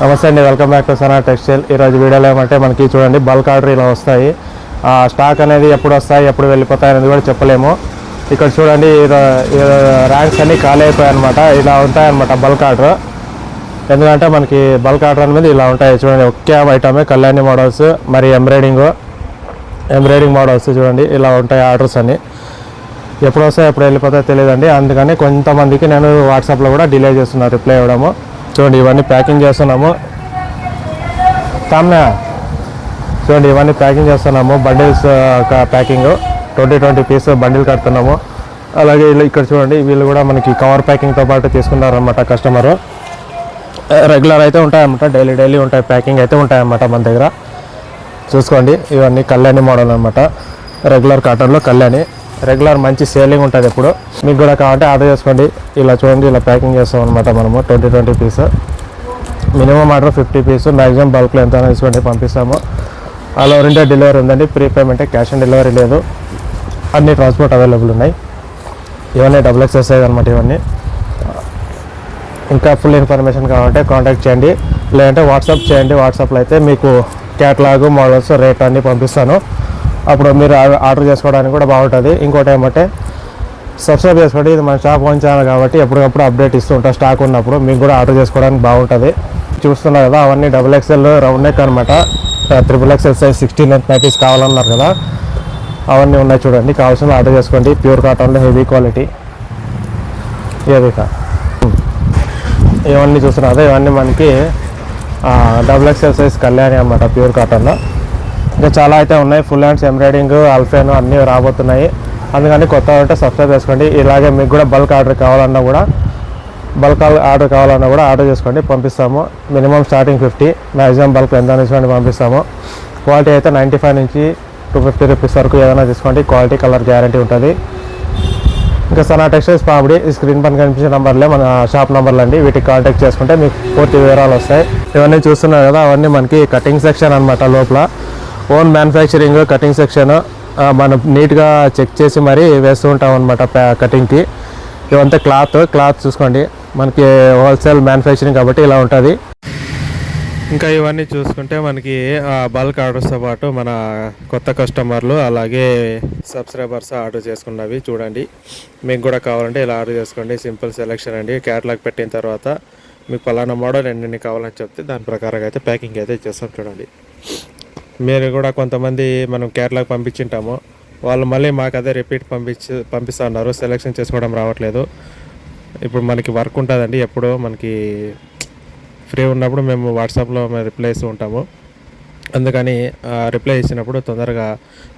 నమస్తే అండి welcome back to Sana textile. ఈరోజు వీడియోలో ఏమంటే మనకి చూడండి బల్క్ ఆర్డర్ ఇలా వస్తాయి. ఆ స్టాక్ అనేది ఎప్పుడు వస్తాయి ఎప్పుడు వెళ్ళిపోతాయి అనేది కూడా చెప్పలేము. ఇక్కడ చూడండి ర్యాంక్స్ అన్నీ ఖాళీ అయిపోయాయి అనమాట ఇలా ఉంటాయన్నమాట బల్క్ ఆర్డర్. ఎందుకంటే మనకి బల్క్ ఆర్డర్ అనేది ఇలా ఉంటాయి. చూడండి ఒకే ఐటమే కళ్యాణి మోడల్స్ మరి ఎంబ్రాయిడింగ్ ఎంబ్రాయిడింగ్ మోడల్స్ చూడండి ఇలా ఉంటాయి ఆర్డర్స్ అన్నీ. ఎప్పుడు వస్తాయో ఎప్పుడు వెళ్ళిపోతాయో తెలియదండి. అందుకని కొంతమందికి నేను వాట్సాప్లో కూడా డిలే చేస్తున్నాను రిప్లై ఇవ్వడము. చూడండి ఇవన్నీ ప్యాకింగ్ చేస్తున్నాము. కామ్నా చూడండి ఇవన్నీ ప్యాకింగ్ చేస్తున్నాము. Bundles packing. Twenty twenty piece bundle కడుతున్నాము. అలాగే వీళ్ళు ఇక్కడ చూడండి వీళ్ళు కూడా మనకి కవర్ ప్యాకింగ్తో పాటు తీసుకున్నారనమాట కస్టమరు. రెగ్యులర్ అయితే ఉంటాయన్నమాట డైలీ డైలీ ఉంటాయి ప్యాకింగ్ అయితే ఉంటాయన్నమాట మన దగ్గర. చూసుకోండి ఇవన్నీ కళ్యాణి మోడల్ అనమాట రెగ్యులర్ కాటన్లో కళ్యాణి. రెగ్యులర్ మంచి సేలింగ్ ఉంటుంది ఎప్పుడు. మీకు కూడా కావాలంటే ఆర్డర్ చేసుకోండి. ఇలా చూడండి ఇలా ప్యాకింగ్ చేస్తాం అనమాట మనము. Twenty twenty piece. Minimum order fifty piece. Maximum బల్క్లో ఎంత తీసుకోండి పంపిస్తాము. అలా ఓవర్ డెలివరీ ఉందండి. Pre payment cash on delivery లేదు. అన్ని ట్రాన్స్పోర్ట్ అవైలబుల్ ఉన్నాయి. ఇవన్నీ డబుల్ ఎక్సెస్ అనమాట ఇవన్నీ. ఇంకా ఫుల్ ఇన్ఫర్మేషన్ కావాలంటే కాంటాక్ట్ చేయండి. లేదంటే వాట్సాప్ చేయండి. వాట్సాప్లో అయితే మీకు క్యాట్లాగ్ మోడల్స్ రేట్ అన్నీ పంపిస్తాను. అప్పుడు మీరు ఆర్డర్ చేసుకోవడానికి కూడా బాగుంటుంది. ఇంకోటి ఏమంటే సబ్స్క్రైబ్ చేసుకోండి. ఇది మన షాప్ ఓన్ ఛానల్ కాబట్టి ఎప్పటికప్పుడు అప్డేట్ ఇస్తూ ఉంటాం. స్టాక్ ఉన్నప్పుడు మీకు కూడా ఆర్డర్ చేసుకోవడానికి బాగుంటుంది. చూస్తున్నారు కదా అవన్నీ డబుల్ ఎక్స్ఎల్ రౌండ్ నెక్ అనమాట triple XL size sixteen length nighties కావాలన్నారు కదా. అవన్నీ ఉన్నాయి చూడండి. కావాల్సిన ఆర్డర్ చేసుకోండి. ప్యూర్ కాటన్లో హెవీ క్వాలిటీ ఏది ఇవన్నీ చూస్తున్నారు కదా ఇవన్నీ మనకి డబుల్ ఎక్స్ఎల్ సైజ్ కళ్యాణి అనమాట ప్యూర్ కాటన్లో ఇంకా చాలా అయితే ఉన్నాయి. ఫుల్ హ్యాండ్స్ ఎంబ్రాయిడింగ్ అల్ఫేన్ అన్నీ రాబోతున్నాయి. అందుకని కొత్త ఉంటే సబ్స్క్రైబ్ చేసుకోండి. ఇలాగే మీకు కూడా బల్క్ ఆర్డర్ కావాలన్నా కూడా బల్క్ ఆర్డర్ కావాలన్నా కూడా ఆర్డర్ చేసుకోండి. పంపిస్తాము. Minimum starting fifty maximum bulk ఎంత తీసుకోండి పంపిస్తాము. క్వాలిటీ అయితే నైంటీ ఫైవ్ నుంచి టూ ఫిఫ్టీ రూపీస్ వరకు ఏదైనా తీసుకోండి. క్వాలిటీ కలర్ గ్యారంటీ ఉంటుంది. ఇంకా సనా టెక్స్టైల్స్ పాపిడి ఈ స్క్రీన్ పైన కనిపించే నెంబర్లే మన షాప్ నెంబర్లు అండి. వీటికి కాంటాక్ట్ చేసుకుంటే మీకు పూర్తి వివరాలు వస్తాయి. ఇవన్నీ చూస్తున్నారు కదా అవన్నీ మనకి కటింగ్ సెక్షన్ అనమాట లోపల. ఓన్ మ్యానుఫ్యాక్చరింగ్ కటింగ్ సెక్షన్ మనం నీట్గా చెక్ చేసి మరీ వేస్తూ ఉంటాం అనమాట కటింగ్కి. ఇవంతా క్లాత్ క్లాత్ చూసుకోండి. మనకి హోల్సేల్ మ్యానుఫ్యాక్చరింగ్ కాబట్టి ఇలా ఉంటుంది. ఇంకా ఇవన్నీ చూసుకుంటే మనకి బల్క్ ఆర్డర్స్తో పాటు మన కొత్త కస్టమర్లు అలాగే సబ్స్క్రైబర్స్ ఆర్డర్ చేసుకున్నవి చూడండి. మీకు కూడా కావాలంటే ఇలా ఆర్డర్ చేసుకోండి. సింపుల్ సెలెక్షన్ అండి. క్యాటలాగ్ పెట్టిన తర్వాత మీకు పలానా మోడల్ ఎన్ని కావాలని చెప్తే దాని ప్రకారంగా అయితే ప్యాకింగ్ అయితే చేస్తాం చూడండి. మీరు కూడా కొంతమంది మనం కేరళకు పంపించింటాము. వాళ్ళు మళ్ళీ మాకు అదే రిపీట్ పంపించి పంపిస్తా ఉన్నారు సెలెక్షన్ చేసుకోవడం రావట్లేదు. ఇప్పుడు మనకి వర్క్ ఉంటుందండి. ఎప్పుడు మనకి ఫ్రీ ఉన్నప్పుడు మేము వాట్సాప్లో మేము రిప్లై ఇస్తూ ఉంటాము. అందుకని రిప్లై ఇచ్చినప్పుడు తొందరగా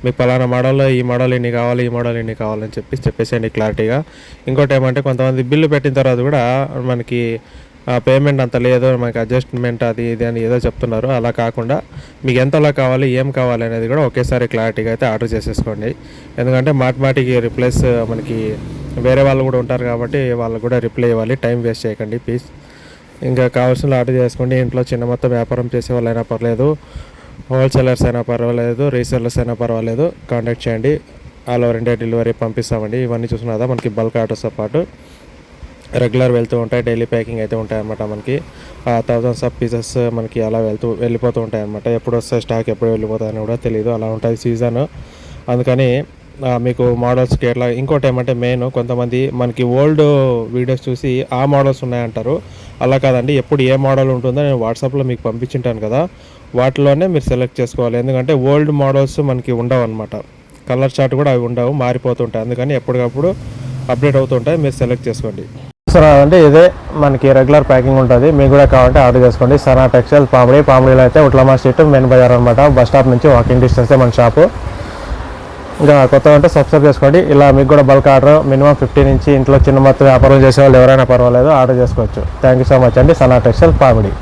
మీకు పలానా మోడల్లో ఈ మోడల్ ఇన్ని కావాలి ఈ మోడల్ ఇన్ని కావాలని చెప్పి చెప్పేసేయండి క్లారిటీగా ఇంకోటి ఏమంటే కొంతమంది బిల్లు పెట్టిన తర్వాత కూడా మనకి పేమెంట్ అంత లేదు మనకి అడ్జస్ట్మెంట్ అది ఇది అని ఏదో చెప్తున్నారు. అలా కాకుండా మీకు ఎంతలా కావాలి ఏం కావాలి అనేది కూడా ఒకేసారి క్లారిటీగా అయితే ఆర్డర్ చేసేసుకోండి. ఎందుకంటే మాటి మాటికి రిప్లేస్ మనకి వేరే వాళ్ళు కూడా ఉంటారు కాబట్టి వాళ్ళు కూడా రిప్లై ఇవ్వాలి టైం వేస్ట్ చేయకండి ప్లీజ్. ఇంకా కావాల్సిన ఆర్డర్ చేసుకోండి. ఇంట్లో చిన్న మొత్తం వ్యాపారం చేసే వాళ్ళైనా పర్లేదు హోల్సేలర్స్ అయినా పర్వాలేదు రీసేలర్స్ అయినా పర్వాలేదు. కాంటాక్ట్ చేయండి. ఆల్ ఓవర్ ఇండియా డెలివరీ పంపిస్తామండి. ఇవన్నీ చూసుకున్నదా మనకి బల్క్ ఆర్డర్స్తో పాటు రెగ్యులర్ వెళ్తూ ఉంటాయి. డైలీ ప్యాకింగ్ అయితే ఉంటాయి అన్నమాట మనకి. థౌజండ్స్ ఆఫ్ పీసెస్ మనకి అలా వెళ్తూ వెళ్ళిపోతూ ఉంటాయి అన్నమాట. ఎప్పుడు వస్తాయి స్టాక్ ఎప్పుడు వెళ్ళిపోతాయని కూడా తెలియదు అలా ఉంటుంది సీజన్ అందుకని మీకు మోడల్స్కి ఎట్లా ఇంకోటి ఏమంటే మెయిన్ కొంతమంది మనకి ఓల్డ్ వీడియోస్ చూసి ఆ మోడల్స్ ఉన్నాయంటారు. అలా కాదండి ఎప్పుడు ఏ మోడల్ ఉంటుందో నేను వాట్సాప్లో మీకు పంపించింటాను కదా. వాటిలోనే మీరు సెలెక్ట్ చేసుకోవాలి. ఎందుకంటే ఓల్డ్ మోడల్స్ మనకి ఉండవు అనమాట కలర్ చార్ట్ కూడా అవి ఉండవు మారిపోతుంటాయి అందుకని ఎప్పటికప్పుడు అప్డేట్ అవుతుంటాయి మీరు సెలెక్ట్ చేసుకోండి. అంటే ఇదే మనకి రెగ్యులర్ ప్యాకింగ్ ఉంటుంది. మీకు కూడా కావాలంటే ఆర్డర్ చేసుకోండి. సనా టెక్స్టైల్ పామిడి పామిడిలో అయితే ఉట్లమా స్ట్రీట్ మెయిన్ బజార్ అనమాట బస్ స్టాప్ నుంచి వాకింగ్ డిస్టెన్సే మన షాపు ఇంకా కొత్తగా అంటే సబ్స్క్రైబ్ చేసుకోండి. ఇలా మీకు కూడా బల్క్ ఆర్డర్ మినిమం ఫిఫ్టీ నుంచి ఇంట్లో చిన్న మొత్తం వ్యాపారం చేసే వాళ్ళు ఎవరైనా పర్వాలేదు ఆర్డర్ చేసుకోవచ్చు. థ్యాంక్ యూ సో మచ్ అండి. సనా టెక్స్టైల్ పామిడి.